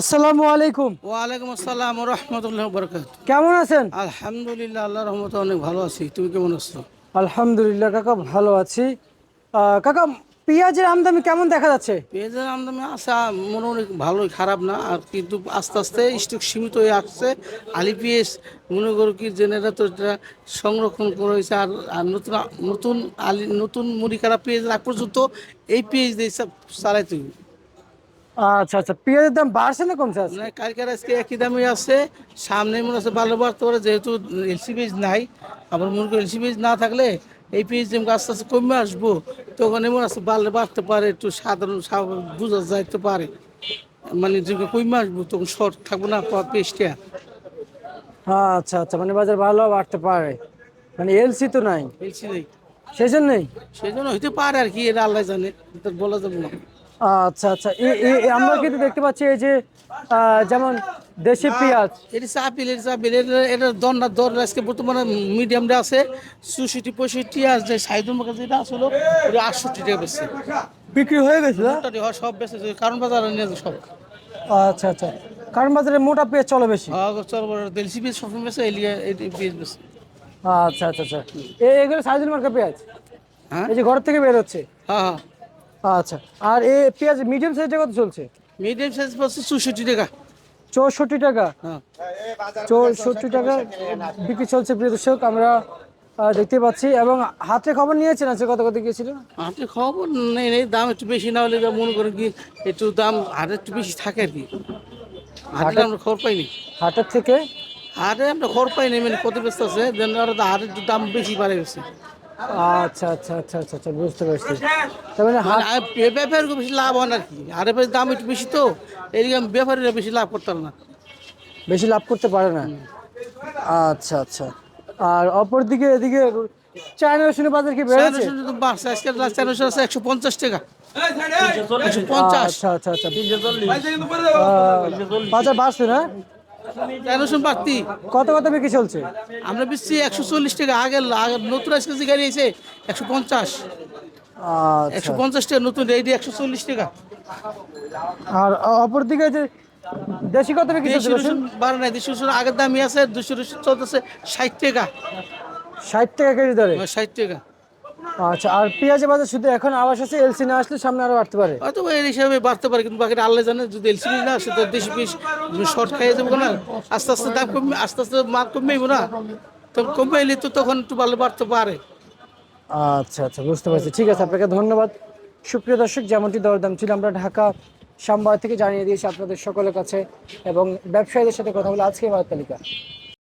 আসসালামু আলাইকুম। ওয়ালাইকুম আসসালাম রহমতুল্লাহ বরকাত কেমন আছেন? আলহামদুলিল্লাহ আল্লাহ রহমতে অনেক ভালো আছি। তুমি কেমন আছো? আলহামদুলিল্লাহ কাকা ভালো আছি। কাকা পেঁয়াজের আমদানি কেমন দেখা যাচ্ছে? পেঁয়াজের আমদানি আসা মোটামুটি ভালোই খারাপ না। আর কিন্তু আস্তে আস্তে স্টক সীমিত হয়ে আসছে। আলি পেঁয়াজ মনে করো কি সংরক্ষণ করা হয়েছে। আর আর নতুন নতুন আলি নতুন মুড়ি খারাপ পেঁয়াজ আগ পর্যন্ত এই পেঁয়াজ দিয়ে চালাইতে। আচ্ছা আচ্ছা। পেঁয়াজের দাম বাড়ছে না কমছে মানে কালকের আজকে একই দামে আছে। সামনে মনে হচ্ছে ভালো বাড়তে পারে যেহেতু এলসি পেজ নাই আবার মনে করি এলসি পেজ না থাকলে এই পেজ যেমন আস্তে আস্তে কমে আসব তখন এমন আছে বাড়লে বাড়তে পারে একটু সাধারণ বোঝা যাইতে পারে। মানে যখন কমে আসব তখন শর্ট থাকব না পেজটা আচ্ছা আচ্ছা মানে বাজার ভালো বাড়তে পারে। মানে এলসি তো নাই? এলসি নেই। সেই জন্যই সেই জন্য হইতে পারে আর কি এটা আল্লাহ জানে বলা যাবে না। আচ্ছা আচ্ছা। আমরা কিন্তু দেখতে পাচ্ছি এই যে যেমন দেশি পেঁয়াজ। এটি চাপিল এটি চাপিল এটা দর না দর আজকে বর্তমানে মিডিয়ামটা আছে। চৌষট্টি পঁয়ষট্টি আর যে সাইদুল যেটা আসলো ওটা আটষট্টি টাকা বেশি বিক্রি হয়ে গেছিল হয় সব বেশি কারণ বাজার সব। আচ্ছা আচ্ছা। কারণ বাজারে মোটা পেঁয়াজ চলে বেশি? হ্যাঁ দেলসি পিস সব বেশি এলিয়া পিস বেশি আচ্ছা আচ্ছা আচ্ছা। এগুলো সাইজুল মার্কা পেঁয়াজ? হ্যাঁ। এই যে ঘর থেকে বের হচ্ছে? হ্যাঁ হ্যাঁ। আচ্ছা আর এই পেঁয়াজ মিডিয়াম সাইজটা কত চলছে? মিডিয়াম সাইজ পাচ্ছে চৌষট্টি টাকা। চৌষট্টি টাকা? হ্যাঁ। চৌষট্টি টাকা বিক্রি চলছে প্রিয় দর্শক আমরা দেখতে পাচ্ছি। এবং হাতে খবর নিয়েছেন আছে কত কত গিয়েছিল? হাটে খবর নেই নেই দাম একটু বেশি না হলে মনে করেন কি একটু দাম হাটে একটু বেশি থাকে আর কি। হাটে আমরা খবর পাইনি। হাটের থেকে? হাটে আমরা খবর পাইনি মানে কত ব্যস্ত আছে দেন আর হাটের দাম বেশি বাড়ে গেছে। আচ্ছা আচ্ছা আচ্ছা আচ্ছা আচ্ছা বুঝতে পারছি। তার মানে মানে বেশি লাভ হয় না আর কি। আর দাম একটু বেশি তো এদিকে আমি ব্যাপারীরা বেশি লাভ করতাম না। বেশি লাভ করতে পারে না? আচ্ছা আচ্ছা। আর অপরদিকে এদিকে চায়না রসুনের বাজার কি বেড়েছে? বাড়ছে। আজকে চারশো আছে একশো পঞ্চাশ টাকা। একশো পঞ্চাশ। আচ্ছা আচ্ছা আচ্ছা। বাজার বাড়ছে না? চারশো বাড়তি। কত কত বিক্রি চলছে? আমরা বেশি একশো চল্লিশ টাকা। আগে নতুন আজকে যে গাড়ি আছে একশো পঞ্চাশ। আচ্ছা। একশো পঞ্চাশ টাকা নতুন এইটি একশো চল্লিশ টাকা। আর অপরদিকে যে দেশি কত বিক্রি রসুন বারো নাই। দেশি রসুন আগের দামই আছে দুশো রসুন চলতেছে ষাট টাকা। ষাট টাকা কেজি ধরে ষাট টাকা। আচ্ছা আর পেঁয়াজের বাজার শুধু এখন আবাস আছে এলসি না আসলে সামনে আরও বাড়তে পারে? হয়তো এই হিসাবে বাড়তে পারে কিন্তু বাকিটা আল্লাহ জানে যদি এলসিবি না সেটা দেশি পিস শর্ট খাইয়ে যাব না। আস্তে আস্তে দাম কমবে আস্তে আস্তে মাল কমবেই না। তো কমবে এলে তো তখন একটু ভালো বাড়তে পারে। আচ্ছা আচ্ছা বুঝতে পারছি। ঠিক আছে আপনাকে ধন্যবাদ। সুপ্রিয় দর্শক যেমনটি দরদাম ছিল আমরা ঢাকা শ্যামবাজার থেকে জানিয়ে দিয়েছি আপনাদের সকলের কাছে এবং ব্যবসায়ীদের সাথে কথা বলে আজকে বাজার তালিকা